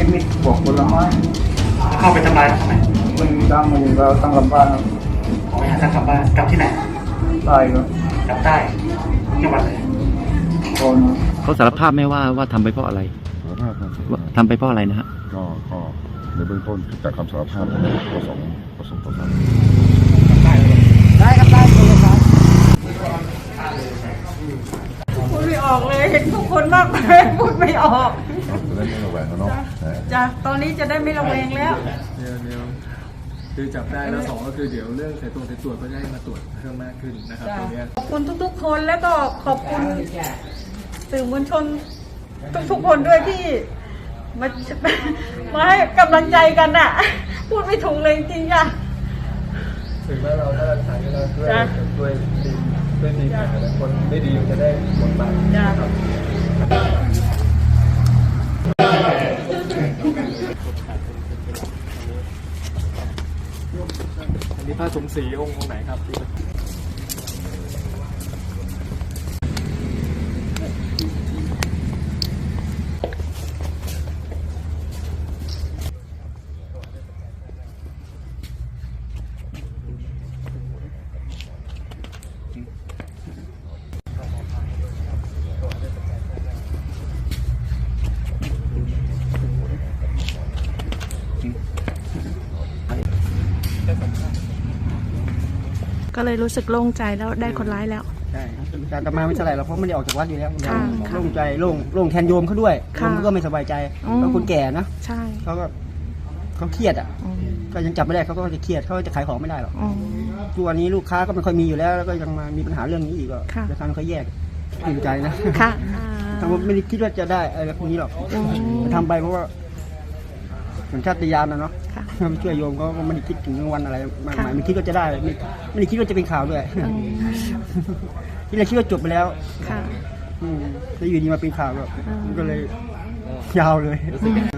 เข้าไปทำร้ายเขาทำไมมันตั้งมาอยู่แล้วตั้งลำบ้านครับขอไปหาทางกลับบ้านกลับที่ไหนใต้ครับกลับใต้จังหวัดไหนโอนครับเขาสารภาพไหมว่าว่าทำไปเพราะอะไรสารภาพครับว่าทำไปเพราะอะไรนะฮะก็ก็ในเบื้องต้นจากคำสารภาพประสงค์ประสงค์ต่อทรัพย์พูดไม่ออกเลยเห็นทุกคนมากเลยพูดไม่ออก จะได้ไม่ระแวงแล้วเนาะนะจ้ะตอนนี้จะได้ไม่ระแวงแล้ว เดี๋ยวเดี๋ยวคือจับได้แล้วสองก็คือเดี๋ยวเรื่องสายตรงสายตรวจก็จะให้มาตรวจเพิ่มมากขึ้นนะครับตรงเนี้ย ขอบคุณทุกๆ คนแล้วก็ขอบคุณสื่อมวลชนทุกๆคนด้วยที่มามาให้กำลังใจกันน่ะ พูดไม่ถูกเลยจริงๆจ้ะถึงแม้เราได้สารกันแล้วด้วยจ้ะ ด้วยดีด้วยดีแต่ละคนไม่ดีจะได้หมดไปจ้ะอัน พระสมศรีองค์องไหนครับ ก็เลยรู้สึกโล่งใจแล้วได้คนร้ายแล้ว ใช่แต่อาตมาไม่เท่าไหร่เราเพราะไม่ได้ออกจากวัดอยู่แล้วค่ะโล่งใจโล่งโล่งแทนโยมเขาด้วยโยค่ะมก็ไม่สบายใจอืม เพราะคนแก่นะใช่เขาก็เขาเครียดอะอืมก็ยังจับไม่ได้เขาก็จะเครียดเขาจะขายของไม่ได้หรอกอืมทุกวันนี้ลูกค้าก็ไม่ค่อยมีอยู่แล้วแล้วก็ยังมามีปัญหาเรื่องนี้อีกก็ค่ะ จะทำเขาแยกตื่นใจนะค่ะอ่า ทำไม่ได้คิดว่าจะได้อะไรพวกนี้หรอกอืมทำไปเพราะว่าสัญชาตญาณนะเนาะ ค่ะช่วยโยมเขาก็ไม่ได้คิดถึงรางวัลอะไรมากมายค่ะไม่คิดว่าจะได้ไม่ไม่ได้คิดว่าจะเป็นข่าวด้วยอืมที่เราคิดว่าจบไปแล้วค่ะอืมแล้วอยู่ดีมาเป็นข่าวแบบอืมก็เลยยาวเลยอืม